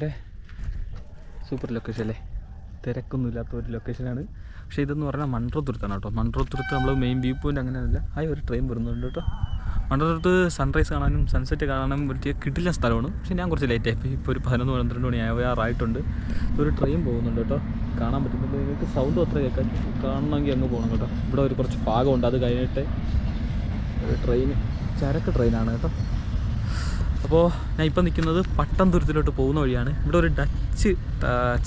വളരെ super location അല്ലേ? തിരക്കൊന്നുമില്ലാത്ത ഒരു ലൊക്കേഷനാണ് പക്ഷേ ഇതെന്ന് പറഞ്ഞാൽ മൺട്രോത്തുരുത്താണ് കേട്ടോ. മൺട്രോത്തുരുത്ത് നമ്മൾ മെയിൻ വ്യൂ പോയിന്റ് അങ്ങനെയല്ല. ആ ഒരു ട്രെയിൻ വരുന്നുണ്ട് കേട്ടോ. മൺട്രോത്തുരുത്ത് സൺറൈസ് കാണാനും സൺസെറ്റ് കാണാനും പറ്റിയ കിട്ടില്ല സ്ഥലമാണ്. പക്ഷേ ഞാൻ കുറച്ച് ലേറ്റ് ആയി ഇപ്പോൾ ഒരു പതിനൊന്ന് പന്ത്രണ്ട് മണി ആവാറായിട്ടുണ്ട്. ഒരു ട്രെയിൻ പോകുന്നുണ്ട് കേട്ടോ. കാണാൻ പറ്റുന്നുണ്ട്. നിങ്ങൾക്ക് സൗണ്ട് അത്ര കേൾക്കാൻ കാണണമെങ്കിൽ അങ്ങ് പോകണം കേട്ടോ. ഇവിടെ ഒരു കുറച്ച് ഭാഗമുണ്ട്. അത് കഴിഞ്ഞിട്ട് ഒരു ട്രെയിൻ ചരക്ക് ട്രെയിനാണ് കേട്ടോ. അപ്പോൾ ഞാൻ ഇപ്പം നിൽക്കുന്നത് പട്ടംതുരുത്തിലോട്ട് പോകുന്ന വഴിയാണ്. ഇവിടെ ഒരു ഡച്ച്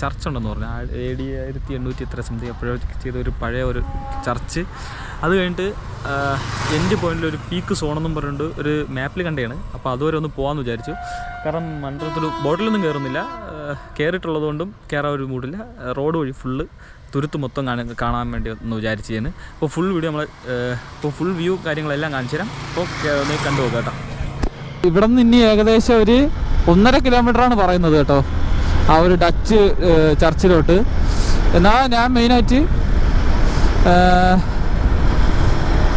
ചർച്ച് ഉണ്ടെന്ന് പറഞ്ഞു. ഡി ആയിരത്തി എണ്ണൂറ്റി എത്ര സംതിങ് എപ്പോഴോ ചെയ്ത ഒരു പഴയ ഒരു ചർച്ച്. അത് കഴിഞ്ഞിട്ട് എന്റെ പോയിന്റിൽ ഒരു പീക്ക് സോണെന്നും പറഞ്ഞിട്ട് ഒരു മാപ്പിൽ കണ്ടെയാണ് അപ്പോൾ അതുവരെ ഒന്ന് പോകാമെന്ന് വിചാരിച്ചു. കാരണം മണ്ഡലത്തിൽ ബോട്ടിലൊന്നും കയറുന്നില്ല കയറിയിട്ടുള്ളത് കൊണ്ടും കയറാൻ ഒരു മൂടില്ല റോഡ് വഴി ഫുള്ള് തുരുത്ത് മൊത്തം കാണാൻ കാണാൻ വേണ്ടി ഒന്ന് വിചാരിച്ചു ചെയ്യുന്നത് അപ്പോൾ ഫുൾ വീഡിയോ നമ്മൾ ഇപ്പോൾ ഫുൾ വ്യൂ കാര്യങ്ങളെല്ലാം കാണിച്ചു തരാം അപ്പോൾ കണ്ടു നോക്കാം കേട്ടോ. ഇവിടെ നിന്ന് ഇനി ഏകദേശം ഒരു ഒന്നര കിലോമീറ്റർ ആണ് പറയുന്നത് കേട്ടോ. ആ ഒരു ഡച്ച് ചർച്ചിലോട്ട്. എന്നാൽ ഞാൻ മെയിനായിട്ട്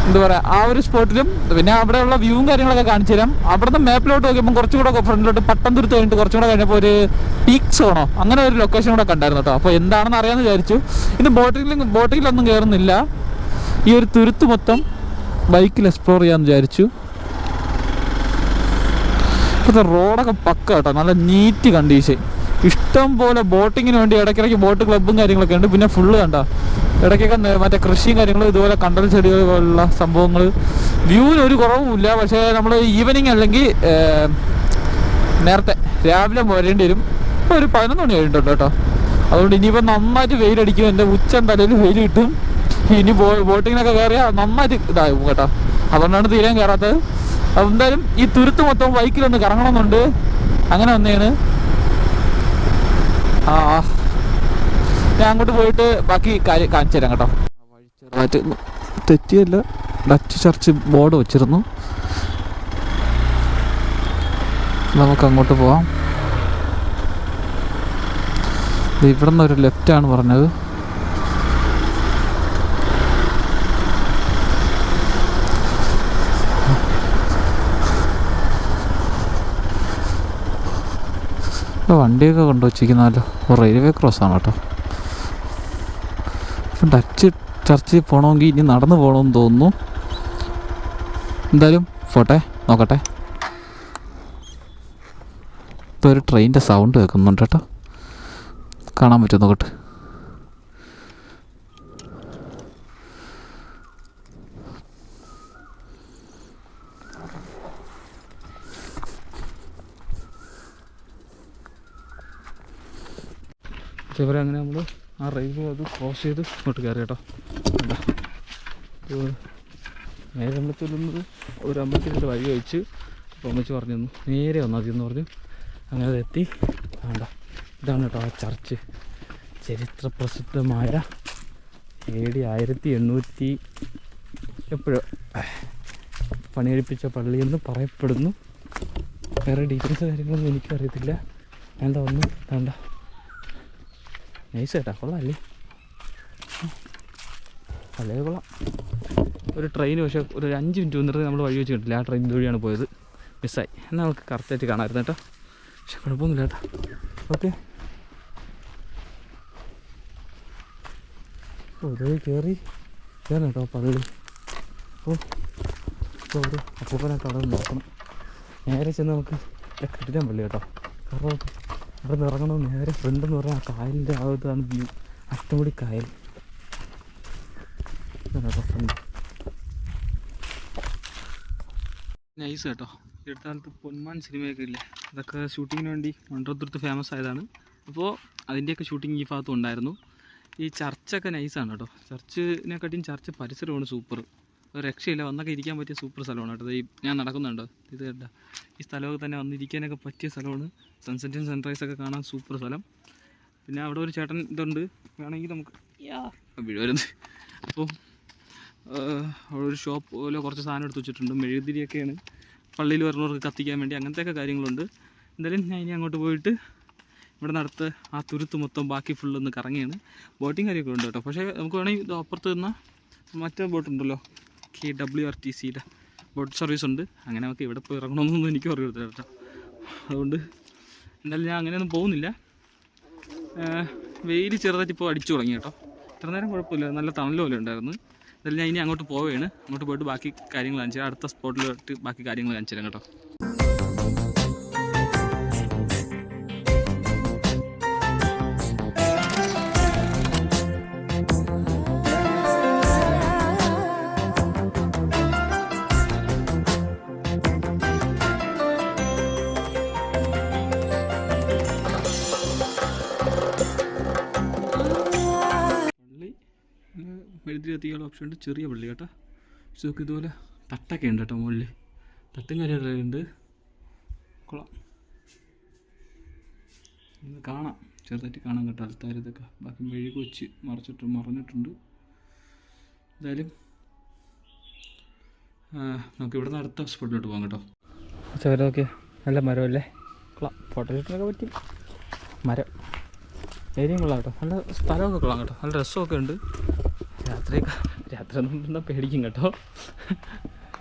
എന്താ പറയുക ആ ഒരു സ്പോട്ടിലും പിന്നെ അവിടെയുള്ള വ്യൂവും കാര്യങ്ങളൊക്കെ കാണിച്ചു തരാം. അവിടെ നിന്ന് മാപ്പിലോട്ട് നോക്കിയപ്പോൾ കുറച്ചും കൂടെ ഫ്രണ്ടിലോട്ട് പട്ടംതുരുത്ത് കഴിഞ്ഞിട്ട് കുറച്ചും കൂടെ കഴിഞ്ഞപ്പോൾ ഒരു പീക്ക് സോണോ അങ്ങനെ ഒരു ലൊക്കേഷൻ കൂടെ കണ്ടായിരുന്നു കേട്ടോ. അപ്പോൾ എന്താണെന്ന് അറിയാമെന്ന് വിചാരിച്ചു. ഇന്ന് ബോട്ടിൽ ബോട്ടിലൊന്നും കയറുന്നില്ല ഈ ഒരു തുരുത്ത് മൊത്തം ബൈക്കിൽ എക്സ്പ്ലോർ ചെയ്യാമെന്ന് വിചാരിച്ചു. ഇപ്പോഴത്തെ റോഡൊക്കെ പക്ക കേട്ടോ. നല്ല നീറ്റ് കണ്ടീഷൻ ഇഷ്ടം പോലെ ബോട്ടിങ്ങിന് വേണ്ടി ഇടയ്ക്കിടയ്ക്ക് ബോട്ട് ക്ലബ്ബും കാര്യങ്ങളൊക്കെ ഉണ്ട്. പിന്നെ ഫുള്ള് കണ്ട. ഇടയ്ക്കൊക്കെ മറ്റേ കൃഷിയും കാര്യങ്ങളും ഇതുപോലെ കണ്ടൽ ചെടികൾ പോലുള്ള സംഭവങ്ങൾ. വ്യൂവിന് ഒരു കുറവുമില്ല പക്ഷേ നമ്മൾ ഈവനിങ് അല്ലെങ്കിൽ നേരത്തെ രാവിലെ വരേണ്ടി വരും. ഇപ്പോൾ ഒരു പതിനൊന്ന് മണി കഴിഞ്ഞിട്ടുണ്ട് കേട്ടോ. അതുകൊണ്ട് ഇനിയിപ്പോൾ നന്നായിട്ട് വെയിലടിക്കും. എന്റെ ഉച്ച തലയിൽ വെയിൽ കിട്ടും. ഇനി ബോ ബോട്ടിങ്ങിനൊക്കെ കയറിയാൽ നന്നായിട്ട് ഇതാകും കേട്ടോ. അതുകൊണ്ടാണ് തീരാൻ കയറാത്തത്. അപ്പോൾ എന്തായാലും ഈ തുരുത്ത് മൊത്തം ബൈക്കിലൊന്ന് കറങ്ങണമെന്നുണ്ട്. അങ്ങനെ വന്നേണ്. ആ. ഞാൻ അങ്ങോട്ട് പോയിട്ട് ബാക്കി കാര്യം കാണിച്ചു തരാം കേട്ടോ. വഴി ചെറുതായിട്ട് തെറ്റിയല്ല. ഡച്ച് ചർച്ച് ബോർഡ് വെച്ചിരുന്നു. നമുക്ക് അങ്ങോട്ട് പോവാം. ഇവിടെ ലെഫ്റ്റ് ആണ് പറഞ്ഞത്. വണ്ടിയൊക്കെ കൊണ്ടുവച്ചിരിക്കുന്നല്ലോ റെയിൽവേ ക്രോസ് ആണ് കേട്ടോ. ഡച്ച് ചർച്ചിൽ പോകണമെങ്കിൽ ഇനി നടന്നു പോകണമെന്ന് തോന്നുന്നു. എന്തായാലും പോട്ടെ നോക്കട്ടെ. ഇപ്പോൾ ഒരു ട്രെയിനിന്റെ സൗണ്ട് കേൾക്കുന്നുണ്ട് കേട്ടോ. കാണാൻ പറ്റും നോക്കട്ടെ. ഇതേപോലെ അങ്ങനെ നമ്മൾ ആ റെയിൽവേ അത് ക്രോസ് ചെയ്ത് ഇങ്ങോട്ട് കയറി കേട്ടോ? നേരെ നമ്മൾ ചെല്ലുന്നത് ഒരു അമ്പലത്തിന്റെ വഴി വെച്ച് അപ്പോൾ പറഞ്ഞു തന്നു. നേരെ വന്നാൽ മതി എന്ന് പറഞ്ഞു. അങ്ങനെ അത് എത്തി. വേണ്ട ഇതാണ് കേട്ടോ ആ ചർച്ച്. ചരിത്ര പ്രസിദ്ധമായ എ ഡി ആയിരത്തി എണ്ണൂറ്റി എപ്പോഴോ പണിയെടുപ്പിച്ച പള്ളിയെന്ന് പറയപ്പെടുന്നു. വേറെ ഡീറ്റെയിൽസ് കാര്യങ്ങളൊന്നും എനിക്കറിയത്തില്ല. വേണ്ട ഒന്ന് വേണ്ട. നൈസ് കേട്ടാ കൊള്ളാല്ലേ? അല്ലേ കൊള്ളാം. ഒരു ട്രെയിൻ പക്ഷേ ഒരു അഞ്ച് മിനിറ്റ് വന്നിട്ട് നമ്മൾ വഴി വെച്ച് കിട്ടില്ല ആ ട്രെയിൻ വഴിയാണ് പോയത്. മിസ്സായി എന്നാൽ നമുക്ക് കറക്റ്റായിട്ട് കാണാമായിരുന്നു കേട്ടോ. പക്ഷെ കുഴപ്പമൊന്നുമില്ല കേട്ടോ. ഓക്കെ ഇതേ കയറി കയറണം കേട്ടോ പള്ളി. ഓ ഒരു അപ്പൂപ്പനെ കടന്ന് നോക്കണം. നേരെ ചെന്ന് നമുക്ക് കിട്ടില്ല പള്ളി കേട്ടോ. കാരണം ഇവിടെ നിന്ന് ഇറങ്ങണം നേരെ ഫ്രണ്ട് എന്ന് പറഞ്ഞാൽ ആ കായലിന്റെ ആ ഇതാണ് വ്യൂ അഷ്ടമുടി കായൽ. ഫ്രണ്ട് നൈസ് കേട്ടോ. ഈ പൊന്മാൻ സിനിമയൊക്കെ ഇല്ലേ? അതൊക്കെ ഷൂട്ടിങ്ങിന് വേണ്ടി മണ്ടോത്തുരുത്ത് ഫേമസ് ആയതാണ്. അപ്പോൾ അതിന്റെയൊക്കെ ഷൂട്ടിംഗ് ഈ ഭാഗത്തും ഉണ്ടായിരുന്നു. ഈ ചർച്ചൊക്കെ നൈസാണ് കേട്ടോ. ചർച്ചിനെക്കാട്ടിയും ചർച്ച് പരിസരമാണ് സൂപ്പർ ഒരു രക്ഷയില്ല. വന്നൊക്കെ ഇരിക്കാൻ പറ്റിയ സൂപ്പർ സ്ഥലമാണ് കേട്ടോ. ഈ ഞാൻ നടക്കുന്നുണ്ടോ. ഇത് കേട്ടോ ഈ സ്ഥലമൊക്കെ തന്നെ വന്നിരിക്കാനൊക്കെ പറ്റിയ സ്ഥലമാണ്. സൺസെറ്റും സൺറൈസൊക്കെ കാണാൻ സൂപ്പർ സ്ഥലം. പിന്നെ അവിടെ ഒരു ചേട്ടൻ ഇതുണ്ട്. വേണമെങ്കിൽ നമുക്ക് യാ അപ്പോൾ അവിടെ ഒരു ഷോപ്പ് പോലെ കുറച്ച് സാധനം എടുത്ത് വെച്ചിട്ടുണ്ട്. മെഴുകുതിരിയൊക്കെയാണ്. പള്ളിയിൽ വരുന്നവർക്ക് കത്തിക്കാൻ വേണ്ടി അങ്ങനത്തെയൊക്കെ കാര്യങ്ങളുണ്ട്. എന്തായാലും ഞാൻ ഇനി അങ്ങോട്ട് പോയിട്ട് ഇവിടെ നടത്ത് ആ തുരുത്ത് മൊത്തം ബാക്കി ഫുള്ളൊന്ന് കറങ്ങിയാണ്. ബോട്ടിങ് കാര്യമൊക്കെ ഉണ്ട് കേട്ടോ. പക്ഷേ നമുക്ക് വേണമെങ്കിൽ അപ്പുറത്ത് നിന്ന മറ്റേ ബോട്ടുണ്ടല്ലോ കെ ഡബ്ല്യു ആർ ടി സിയുടെ ബോട്ട് സർവീസ് ഉണ്ട്. അങ്ങനെ നമുക്ക് ഇവിടെ പോയി ഇറങ്ങണമെന്നൊന്നും എനിക്ക് അറിയത്തില്ല കേട്ടോ. അതുകൊണ്ട് എന്തായാലും ഞാൻ അങ്ങനെയൊന്നും പോകുന്നില്ല. വെയിൽ ചെറുതായിട്ട് ഇപ്പോൾ അടിച്ചു തുടങ്ങി കേട്ടോ. ഇത്ര നേരം കുഴപ്പമില്ല. നല്ല തണൽ പോലെ ഉണ്ടായിരുന്നു. എന്തായാലും ഞാൻ ഇനി അങ്ങോട്ട് പോവുകയാണ്. അങ്ങോട്ട് പോയിട്ട് ബാക്കി കാര്യങ്ങൾ കാണിച്ചു അടുത്ത സ്പോട്ടിലോട്ട് ബാക്കി കാര്യങ്ങൾ കാണിച്ചു തരാം കേട്ടോ. മെഴുതി കത്തിക്കാനുള്ള ഓപ്ഷൻ ഉണ്ട്. ചെറിയ പള്ളി കേട്ടോ. പക്ഷെ നമുക്ക് ഇതുപോലെ തട്ടൊക്കെ ഉണ്ട് കേട്ടോ മുകളിൽ തട്ടും കാര്യങ്ങളൊക്കെ ഉണ്ട്. കൊള്ളാം. ഇത് കാണാം. ചെറുതായിട്ട് കാണാൻ കേട്ടോ ആൾക്കാർ ഇതൊക്കെ. ബാക്കി മെഴുകി വെച്ച് മറച്ചിട്ട് മറഞ്ഞിട്ടുണ്ട്. എന്തായാലും നമുക്ക് ഇവിടെ നിന്ന് അടുത്ത സ്പോട്ടിലോട്ട് പോകാം കേട്ടോ. ചോരമൊക്കെ നല്ല മരമല്ലേ? കൊള്ളാം. ഫോട്ടോ ഷൂട്ടിനൊക്കെ പറ്റി. മരം. ഏരിയയും കൊള്ളാം കേട്ടോ. നല്ല സ്ഥലമൊക്കെ കൊള്ളാം കേട്ടോ. നല്ല രസമൊക്കെ ഉണ്ട്. രാത്രിയൊക്കെ രാത്രി ഒന്നും പേടിക്കും കേട്ടോ.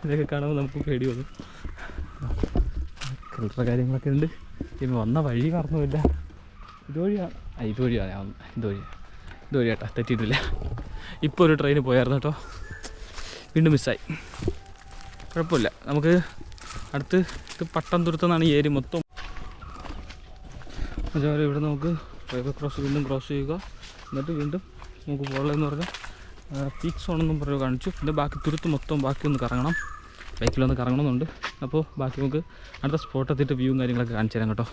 ഇതൊക്കെ കാണുമ്പോൾ നമുക്ക് പേടി വന്നു കിളറ കാര്യങ്ങളൊക്കെ ഉണ്ട്. ഇനി വന്ന വഴി മറന്നുമില്ല ഇതുവഴിയാണ് ആ ഇതുവഴിയാണ് ഞാൻ വന്നത്. ഇതുവഴി കേട്ടോ. തെറ്റിയിട്ടില്ല. ഇപ്പോൾ ഒരു ട്രെയിന് പോയായിരുന്നു കേട്ടോ. വീണ്ടും മിസ്സായി കുഴപ്പമില്ല. നമുക്ക് അടുത്ത് ഇത് പട്ടംതുരുത്തെന്നാണ് ഈ ഏരി മൊത്തം. ഇവിടെ നമുക്ക് ക്രോസ് വീണ്ടും ക്രോസ് ചെയ്യുക. എന്നിട്ട് വീണ്ടും നമുക്ക് പോകലെന്ന് പറഞ്ഞാൽ പീക്ക് സോണെന്നും പറഞ്ഞു കാണിച്ചു. പിന്നെ ബാക്കി തുരുത്ത് മൊത്തം ബാക്കി ഒന്ന് കറങ്ങണം. ബൈക്കിലൊന്ന് കറങ്ങണമെന്നുണ്ട്. അപ്പോൾ ബാക്കി നമുക്ക് അടുത്ത സ്പോട്ട് എത്തിയിട്ട് വ്യൂവും കാര്യങ്ങളൊക്കെ കാണിച്ചു തരാം കേട്ടോ.